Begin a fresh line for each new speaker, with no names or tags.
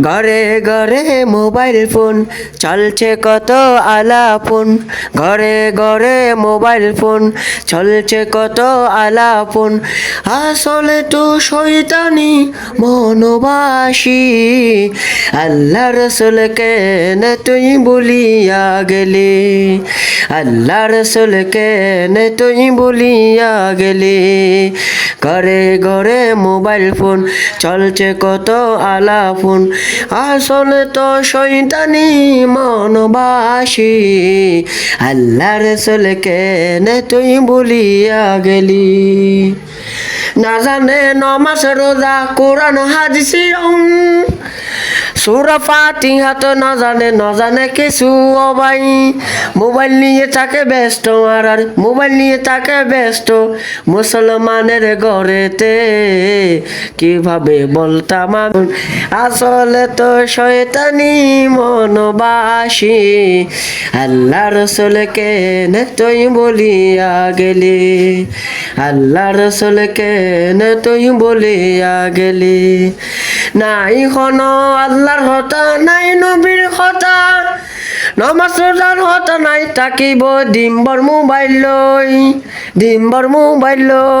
ঘরে ঘরে mobile phone, চলছে কত আলাপন। ঘরে ঘরে মোবাইল ফোন, চলছে কত আলাপন। আসলে তো শৈতানি মনোবাসী। আল্লাহ রসুলকে না তুই বলিয়া গেলে। আল্লাহ রসুলকে না তুই বলিয়া গেলে। ঘরে ঘরে মোবাইল ফোন, চলছে কত আলা ফোন আসলে তো শৈতানি মনবাসী। আল্লাহ চলে কেনে তুই বলিয়া গেলি। না জানে নমাস রোজা, কোরআন, হাদিসি সুরা ফাতিহা তো না জানে না জানে কিছু ও ভাই। মোবাইল নিয়ে তাকে ব্যস্ত আর আর, মোবাইল নিয়ে তাকে ব্যস্ত মুসলমানের ঘরেতে। কীভাবে বলতাম আসলে তো শয়তানি মনবাসী। আল্লাহ রসুলকে নে তুই বলিয়া গেলি। আল্লাহ রসুলকে নে তুই বলিয়া গেলি। নাই কোনো আল্লাহর হতা নাই, নবীর হতা। নমাজ রোজার হতা নাই, থাকিব ডিম্বর মোবাইল লই ডিম্বর মোবাইল লই